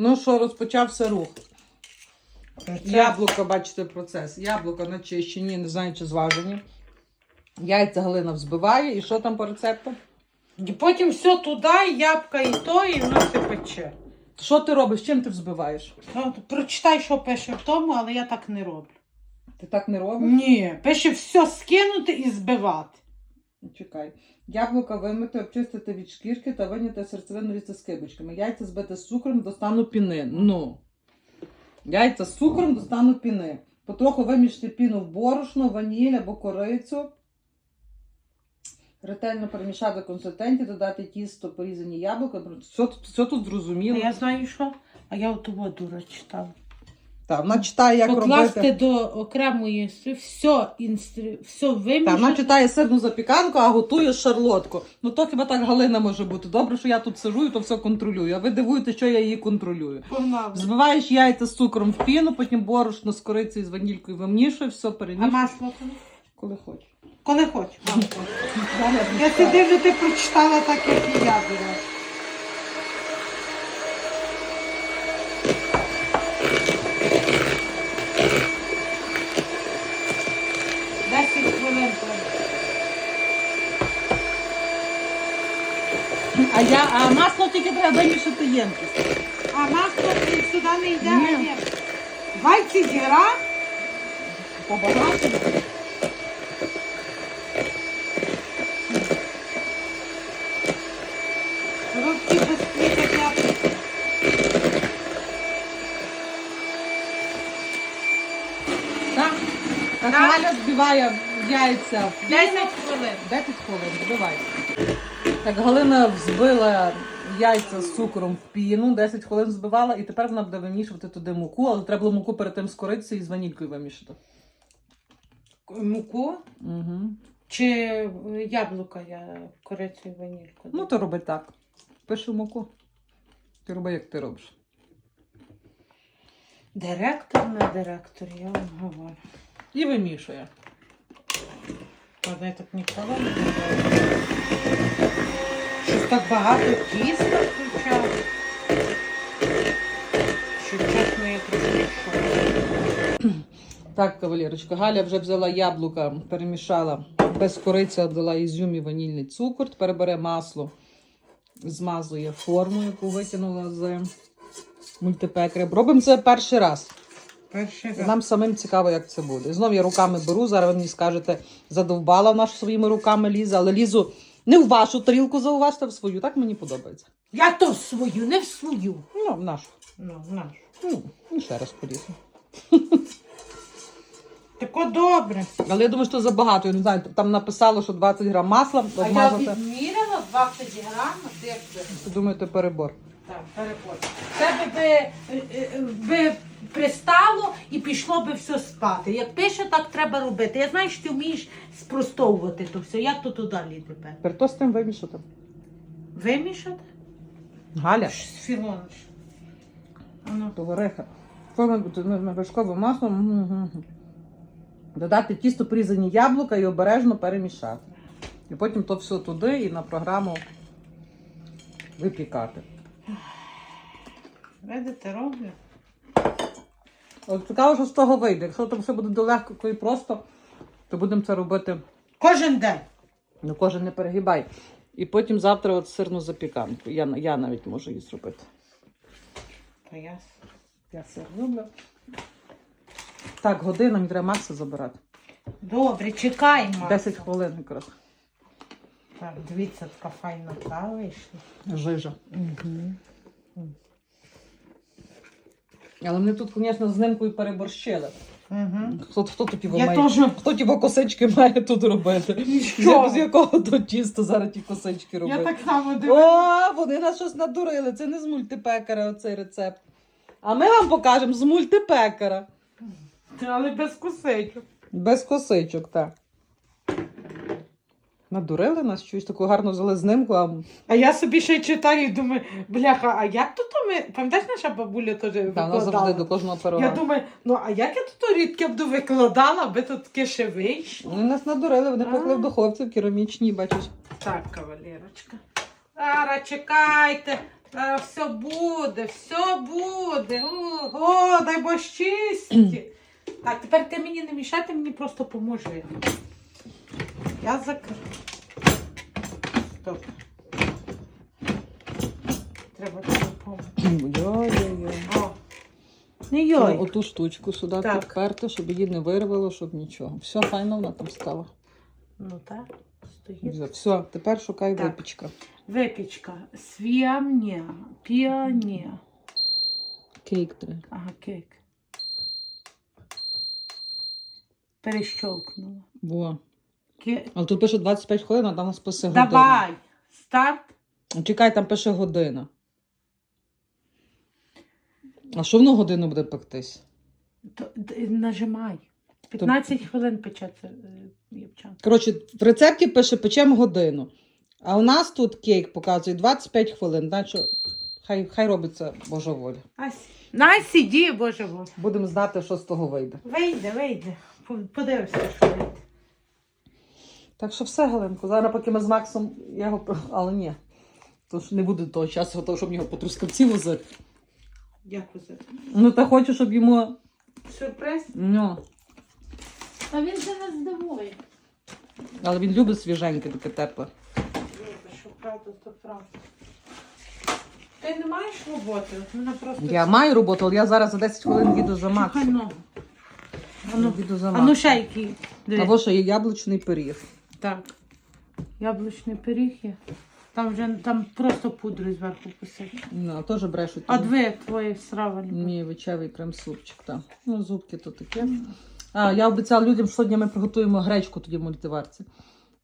Ну що, розпочався рух. Яблука, бачите, процес. Яблука начищені, не знаю, чи зважені. Яйця Галина взбиває. І що там по рецепту? І потім все туди, ябка, і то, і воно все пече. Що ти робиш? Чим ти взбиваєш? Ну, Прочитай, що пише в тому, але я так не роблю. Ти так не робиш? Ні, пише все скинути і збивати. Чекай. Яблука вимити, обчистити від шкірки та виняти серцевину різати з кибочками. Яйця збити з цукром до стану піни. Ну. Яйця з цукром до стану піни. Потроху вимішати піну в борошно, ваніль або корицю. Ретельно перемішати консистенцію, додати тісто, порізані яблука. Все, все тут А зрозуміло. я знаю що, а я оту дура читала. Так, вона читає, як Покласти робити. до окремої стри- все, інстру... все Так, вона читає сирну запіканку, а готує шарлотку. Ну то хіба так Галина може бути. Добре, що я тут сижу і то все контролюю. А ви дивуєте, що я її контролюю. Погнали. Збиваєш яйця з цукром в піну, потім борошно з корицею з ванількою вимішуєш, все А перемішуєш, масло коли? коли хочеш. Коли хочеш. мам. Я ти дивлю, ти прочитала так, як і я була. Десять хвилин. А я а масло тільки треба вимішати ємкість. А масло сюди не йде, Ні. а ні. 20 грам. Побагато. Без як я. Так. Так. Галя збиває яйця в піну. 10 хвилин. 10 хвилин, збивай. Так, Галина взбила яйця з цукром в піну, 10 хвилин збивала, і тепер вона буде вимішувати туди муку, але треба було муку перед тим з корицею і з ванількою вимішати. Муку Угу. чи яблука я корицю і ванільку. Ну, то роби так. Пишу муку. Ти роби, як ти робиш. Директор на директор, я вам говорю. І вимішує. Ладно, я так не робила. Щось так багато тіста включали. Що чесно, я трошки. Так, кавалерочка, Галя вже взяла яблука, перемішала без кориці, додала ізюм і ванільний цукор. Тепер бере масло, змазує форму, яку витягнула з мультипекаря. Робимо це перший раз. Перший раз. Нам самим цікаво, як це буде. Знов я руками беру. Зараз ви мені скажете, задовбала вона ж своїми руками лізе, але лізу не в вашу тарілку зауважте, а в свою. Так мені подобається. Я то в свою, не в свою. Ну, в нашу. Ну, наш. Ну, і ще раз полізу. Тако добре. Але я думаю, що забагато. Я не знаю, там написало, що 20 грам масла А я обмазати. відміряла 20 грам, де це? Ви думаєте, перебор. Так, перепот. Тебе би, е, е, би пристало і пішло би все спати. Як пише, так треба робити. Я знаю, що ти вмієш спростовувати то все. Як то туди літи тепер? Тепер то з тим вимішати. Вимішати? Галя, З філониш. Ану. то. Форма ну, вершкове масло. Додати тісто порізані яблука і обережно перемішати. І потім то все туди і на програму випікати. Видите, роблю. От цікаво, що з того вийде. Якщо там все буде легко і просто, то будемо це робити. Кожен день. Ну, кожен не перегибай. І потім завтра от сирну запіканку. Я, я навіть можу її зробити. Та я... Я сир люблю. Так, година, мені треба Макса забирати. Добре, чекаємо. 10 хвилин якраз. Так, дивіться, така файна та вийшла. Жижа. Угу. Але вони тут, звісно, з нимкою переборщили. Угу. Хто, хто Я має? теж. Хто ті косички має тут робити? Що? З якого то тісто зараз ті косички робити? Я так само дивлюся. О, вони нас щось надурили. Це не з мультипекера оцей рецепт. А ми вам покажемо з мультипекера. Але без кусечок. Без косичок, так. Надурили нас щось таку гарну залезнимку, а А я собі ще читаю і думаю, бляха, а як то ми. Пам'ятаєш, наша бабуля теж та, вона завжди до кожного Я думаю, ну а як я тут рідке буду викладала, аби тут таке ще вийшло? Вони нас надурили, вони пекли в духовці в керамічній, бачиш. Так, кавалерочка. Ара, чекайте. А, все буде, все буде. Ого, дай Бог щасті. Так, тепер ти мені не мішай, ти мені просто поможи. Я закрив. Стоп. Треба тобі допомогти. Йой-йой-йой. О. Оту штучку сюди Так. підперти, щоб її не вирвало, щоб нічого. Все, файно вона там стала. Ну так, стоїть. Все, тепер шукай Так. випічка. Випічка. Свіамня. Піаня. Кейк треба. Ага, кейк. Перещолкнула. Во. Ке... Але тут пише 25 хвилин, а там у нас пише година. Давай. Старт. Чекай, там пише година. А що воно годину буде пектись? То- д- Нажимай. 15 хвилин печеться е, Коротше, в рецепті пише печемо годину. А у нас тут кейк показує 25 хвилин. Значить, хай, хай робиться Божа воля. Ась. На сіді, боже боже. Будемо знати, що з того вийде. Вийде, вийде. По- Подивишся, що вийде. Так що все, Галинко. Зараз поки ми з Максом я його. Але ні. Тож не буде того часу, готовий, щоб його по трускавці возити. Дякую за Ну, та хочу, щоб йому. сюрприз. Ну, Та він же не здивує. але він любить свіженьке, таке тепле. Любиш, що правда, то правда. Ти не маєш роботи? От Мене просто Я маю роботу, але я зараз за 10 хвилин їду за Чекай Максом. ногу. Ану, Їду за ану Максом. ще який. Диви. Або що є яблучний пиріг. Так. Яблучний пиріг є. Там вже там просто пудру зверху посипали. Ну, теж брешуть. А дві твої срава не Ні, вечевий крем-супчик, так. Ну, зубки то таке. А, я обіцяла людям, що сьогодні ми приготуємо гречку тоді в мультиварці.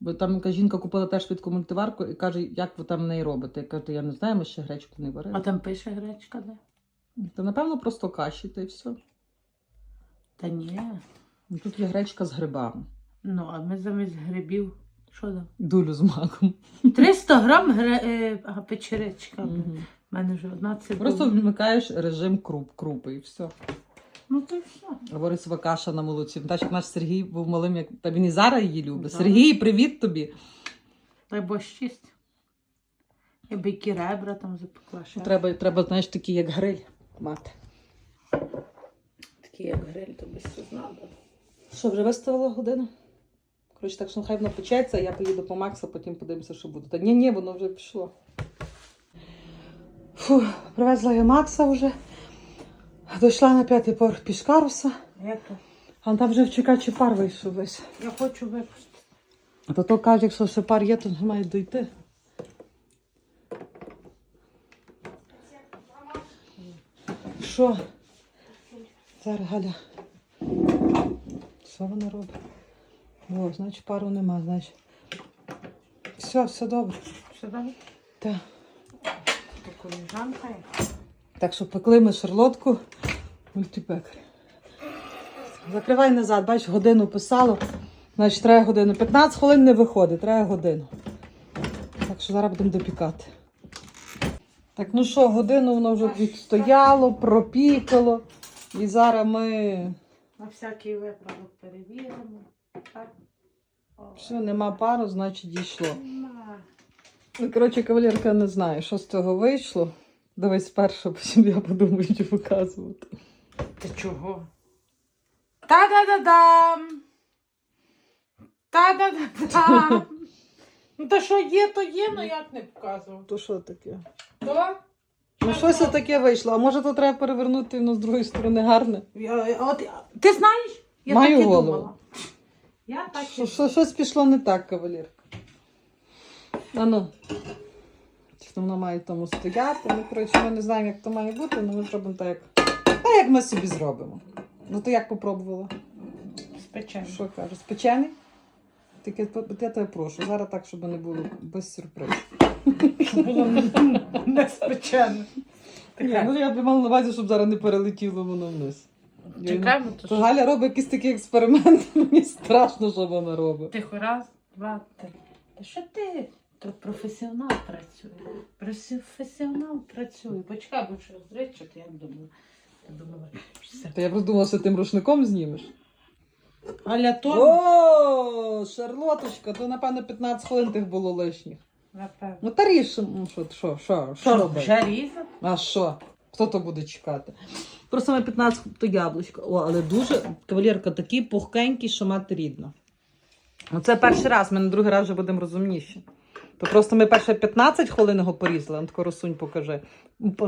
Бо там яка жінка купила теж швидку мультиварку і каже, як ви там в неї робите. Я кажу, я не знаю, ми ще гречку не А там пише гречка, де? Та напевно просто каші, та й все. Та ні. Ну, Тут є гречка з грибами. Ну, а ми замість грибів. Що там? Дулю з маком. 300 грам гре... е, печеречка. У Мгм. мене вже одна цибуля. Просто вмикаєш режим круп, крупи і все. Ну то й все. Борисова каша на молоці. Так як наш Сергій був малим, як та він і зараз її любить. Зараз. Сергій, привіт тобі. Дай Бог щастя. Я би які ребра там запекла ще. Треба, треба, знаєш, такі, як гриль мати. Такі як гриль, то би все знала. Що, вже виставила годину? Коротше, так що хай воно печеться, я поїду по Макса, потім подивимося, що буде. Та ні, ні, воно вже пішло. Фу, привезла я Макса вже. Дійшла на п'ятий поверх пішкаруса, а там вже в чекачі пар вийшов весь. Я хочу випустити. А то то каже, якщо ще пар є, то не має дойти. Що? Зараз Галя. Що вона робить? О, значить пару нема, значить. Все, все добре. Все добре? Так. Коліжанка. Так що пекли ми шарлотку мультипекарі. Закривай назад, бач, годину писало. Значить, треба годину. 15 хвилин не виходить, треба годину. Так що зараз будемо допікати. Так, ну що, годину воно вже відстояло, пропікало. І зараз ми. На всякий випадок перевіримо. Так. Все, нема пару, значить дійшло. Ну, коротше, кавалерка не знає, що з цього вийшло. Дивись спершу, потім я подумаю, що показувати. Ти чого? Та-да-да-дам! Та-да-да-дам! Ну та що є, то є, ну як не показував. То що таке? То? Ну, щось таке вийшло. А може то треба перевернути воно з другої сторони гарне? Я- От, ти знаєш? Я Маю так і голову. думала. Я так і Що, що, щось пішло не так, кавалерка. А ну. Чи воно має тому стояти? Ну, коротше, ми не знаємо, як то має бути, але ми зробимо так, як. Та як ми собі зробимо. Ну то як попробувала? спечено. Що кажеш, спечений? Тільки я тебе прошу, зараз так, щоб не було без сюрпризів. Було не спечено. Ні, ну я б мала на увазі, щоб зараз не перелетіло воно вниз. Чекаємо, то що? Галя робить якісь такі експерименти, мені страшно, що вона робить. Тихо, раз, два, три. Та що ти? То професіонал працює. Професіонал працює. Почекай, бо що зречі, то я думаю. Я думала, все. Та я просто думала, що тим рушником знімеш. Аля то. О, шарлоточка, то напевно 15 хвилин тих було лишніх. Напевно. Ну та ріж, ну, що, що, що, що робити? Вже різати? А що? Хто то буде чекати? Просто ми 15 то яблучко. О, але дуже кавалерка такий пухкенький, що мати рідно. Ну, це перший раз, ми на другий раз вже будемо розумніші. То просто ми перше 15 хвилин його порізали, ну тако розсунь покажи.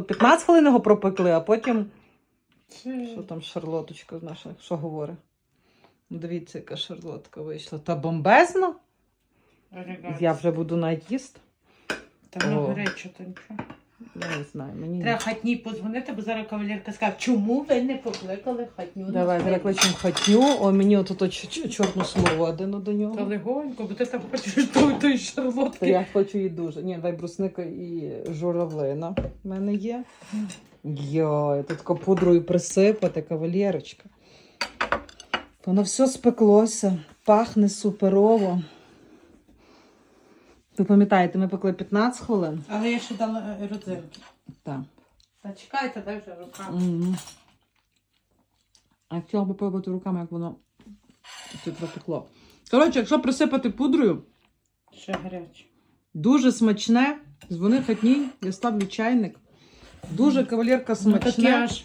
15 хвилин його пропекли, а потім. Що там шарлоточка наша, що говорить? Ну, Дивіться, яка шарлотка вийшла. Та бомбезно. Я вже буду навіть їсти. Та воно О. то нічого. Я не знаю, мені. Треба хатній позвонити, бо зараз кавалерка скаже, чому ви не покликали хатню? Давай перекличемо хатню. О, мені от ч- чорну смородину до Та нього. легонько, бо ти там хочеш той, той То шарлотки. я хочу її дуже. Ні, дай брусника і журавлина в мене є. Йой, тут тако пудрою присипати, кавалерочка. Воно все спеклося, пахне суперово. Ви пам'ятаєте, ми пекли 15 хвилин? Але я ще дала е, родзинки. Так. Та чекайте, дай вже руками. Мгм. А я хотіла би пробувати руками, як воно тут пропекло. Коротше, якщо присипати пудрою, Ще гаряче. дуже смачне. Дзвони хатній, я ставлю чайник. Дуже кавалерка Ну таке смачне. аж.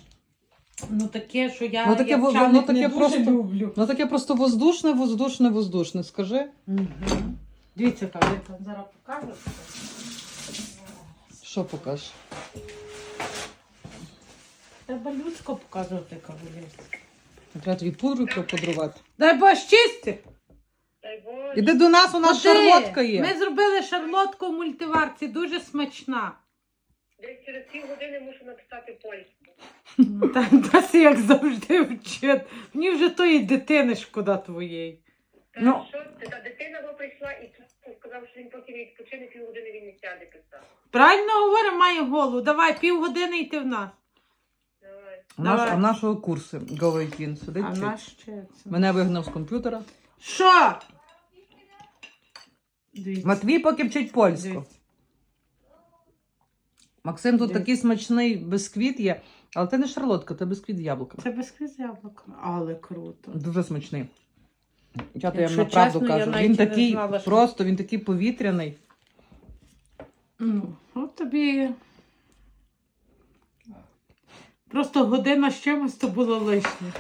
Ну таке, що я Ну, таке як во- чайник воно таке не дуже просто- люблю. Ну таке просто воздушне, воздушне, воздушне. Скажи, Мгм. Дивіться, кавалерка, зараз покажу. що покажеш? Треба людсько показувати кавалерці. Треба тобі пудру пропудрувати. Дай Боже чисти! Дай Боже. Іди до нас, у нас Ходи! шарлотка є. Ми зробили шарлотку в мультиварці, дуже смачна. Десь через пів години мушу написати польську. Та Дасі, як завжди, вчить. Мені вже тої дитини шкода твоєї. Та Ну. що? Та дитина його прийшла і тут сказав, що він поки не відпочине пів години він не сяде писати. Правильно говорю, має голову. Давай, півгодини йти в нас. Давай. У Давай. а в нашого курсу Говейкін сидить. А вчить. наш ще це. Мене вигнав з комп'ютера. Що? Дивіться. Матвій поки вчить польську. Дивіться. Максим, тут Дивіться. такий смачний бисквіт є, але це не шарлотка, це бисквіт з яблуками. Це без з яблуком. Але круто. Дуже смачний. Чата, я вам правду кажу. Він такий знала, що- просто, він такий повітряний. Ну, от тобі. Просто година з чимось то було лишнє.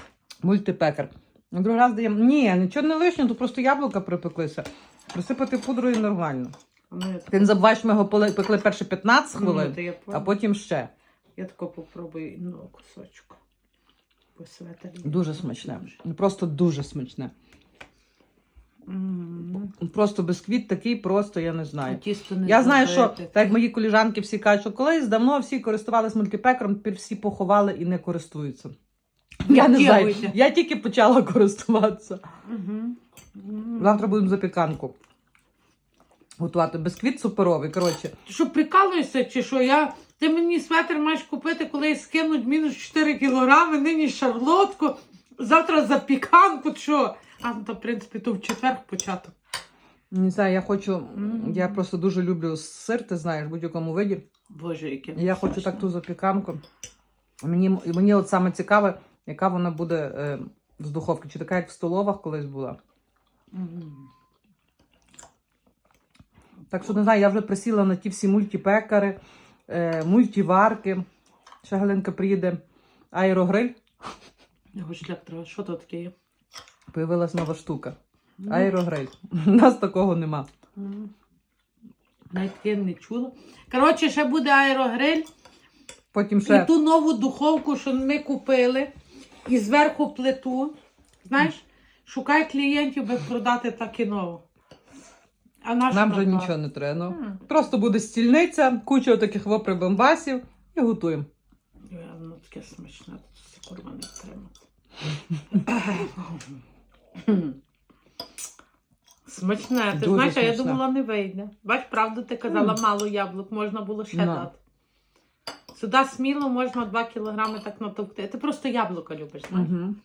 Мультипекар. На другий раз даємо. Ні, нічого не лишнього, тут просто яблука припеклися. Присипати пудрою нормально. Ну, Ти не забуваєш, ми його поли- пекли перші 15 Ну, хвилин, то я а потім ще. Я тако попробую ну, кусочку. Дуже смачне. Просто дуже смачне. Просто бисквіт такий, просто я не знаю. Тісто не Я знаю, що так як мої коліжанки всі кажуть, що колись давно всі користувалися мультипекером, тепер всі поховали і не користуються. Я не знаю. Я тільки почала користуватися. М. Завтра будемо запіканку готувати. Бисквіт суперовий. Коротше, Ти що прикалуєшся, чи що? Я... Ти мені светр маєш купити, коли скинуть мінус 4 кілограми, нині шарлотку, завтра запіканку, що? А, ну, то, в принципі, то в четвер початок. не знаю, я хочу. Я просто дуже люблю сир, ти знаєш, в будь-якому виді. Боже, яке. Я хочу так ту запіканку. Мені, мені от саме цікаве, яка вона буде е, з духовки. Чи така, як в столовах колись була. Мгм. Так що не знаю, я вже присіла на ті всі мультипекари, е, мультиварки. Ще Галинка приїде аерогриль. Його шлях треба. Що то таке є? Появилась нова штука. Ну, Аерогриль. У нас такого нема. Навіть таке не чула. Коротше, ще буде аерогриль. Потім ще І ту нову духовку, що ми купили, і зверху плиту. Знаєш, шукай клієнтів, би продати так і нову. А наш нам вже нічого не треба. Ну, просто буде стільниця, куча таких прибамбасів і готуємо. Воно таке смачне, це курва не втримати. Смачне, ти Дуже знаєш, а я смачне. думала, не вийде. Бач, правду ти казала, мало яблук, можна було ще Ну. дати. Сюди сміло можна 2 кілограми так натовкти. Ти просто яблука любиш, знаєш? Угу.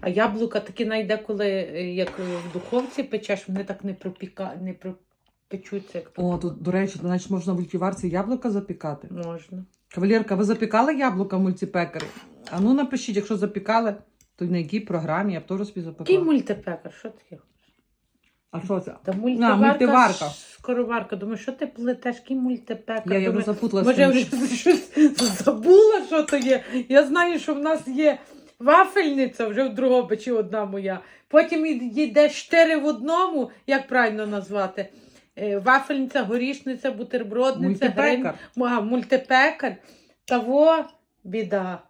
А яблука такі найде, коли е, як е, в духовці печеш, вони так не пропіка, не пропечуться, як О, тут, до речі, значить можна в мультиварці яблука запікати. можна. Кавалерка, ви запікали яблука в мультипекарі? А ну напишіть, якщо запікали, то на якій програмі я б теж собі Який запекла. мультипекар? Що таке? А що це? Та А, мультиварка, мультиварка. скороварка. Думаю, що ти плетеш, який мультипекар? Я, я вже. Може, я вже щось забула, що то є. Я знаю, що в нас є вафельниця, вже в Другобичі одна моя. Потім йде чотири в одному, як правильно назвати. Е, Вафельниця, горішниця, бутербродниця, Мультипекар. грин- Ага, мультипекар. Того біда.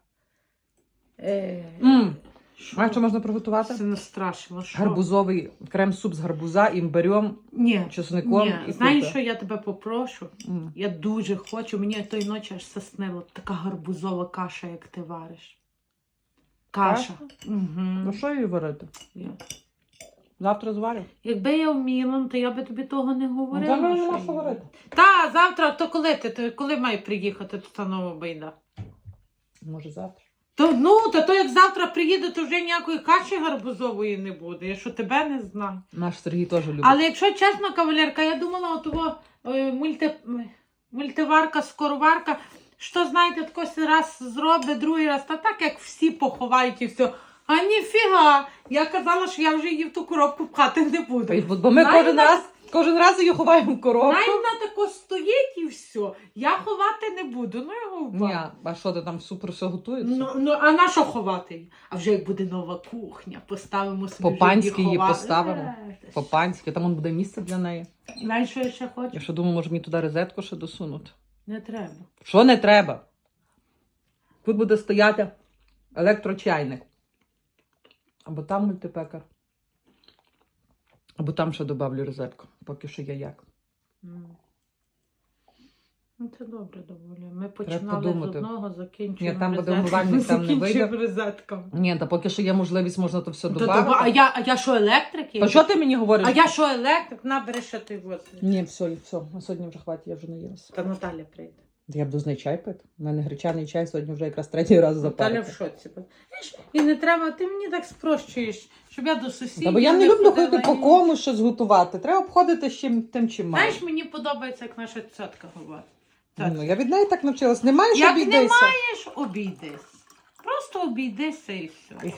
Е, що? Знаєш, що можна приготувати? Це не страшно. Що? Гарбузовий крем-суп з гарбуза, імбирем, Ні. чесником Ні. і Знаєш, що я тебе попрошу? М. Я дуже хочу, мені тої ночі аж заснило. Така гарбузова каша, як ти вариш. Каша. Ну Угу. що її варити? Завтра зварю. Якби я вміла, ну, то я би тобі того не говорила. Та ну, що нема я- варити. Та, завтра, то коли ти? То коли має приїхати тут та нова байда? Може завтра. То, ну, то, то як завтра приїде, то вже ніякої каші гарбузової не буде. Я що тебе не знаю. Наш Сергій теж любить. Але якщо чесно, кавалерка, я думала, от того е, мульти, мультиварка, скороварка, що знаєте, такось раз зробить, другий раз, та так як всі поховають і все. А ніфіга! Я казала, що я вже її в ту коробку пхати не буду. Бо- ми кожен раз, кожен раз її ховаємо в коробку. Най вона тако стоїть і все. Я ховати не буду. Ну його Ні, а що ти там супер все готується? Ну, ну а на що ховати її? А вже як буде нова кухня, поставимо собі. По-панськи її поставимо. Е, По-панськи, там он буде місце для неї. Знаєш, що я ще хочу? Я що думаю, може мені туди розетку ще досунути. Не треба. Що не треба? Тут буде стояти електрочайник. Або там мультипекар. Або там ще добавлю розетку. Поки що я як. Ну, це добре доволі. Ми починали з подумати. одного, закінчуємо. Ні, там буде умивальник, там не закінчуємо розетками. Ні, та поки що є можливість, можна то все Та додати. а, я, а я що, електрик? є? Та що ти мені говориш? А я що, електрик? Набери ще той возить. Ні, все, все. На сьогодні вже хватить, я вже наїлася. Та Наталя прийде. Я нею чай пити. У мене гречаний чай сьогодні вже якраз третій раз Наталя запарити. в шоці. Знаєш, І не треба, ти мені так спрощуєш, щоб я до сусідів. Та бо я не люблю ходила ходити по і- комусь щось готувати. Треба обходити з чим тим, чим маю. Знаєш, мені подобається, як наша цьотка говорить. Так. Ну, я від неї так навчилась. Немає, що Як не обійдися. маєш, обійдись. Просто обійдися і все. І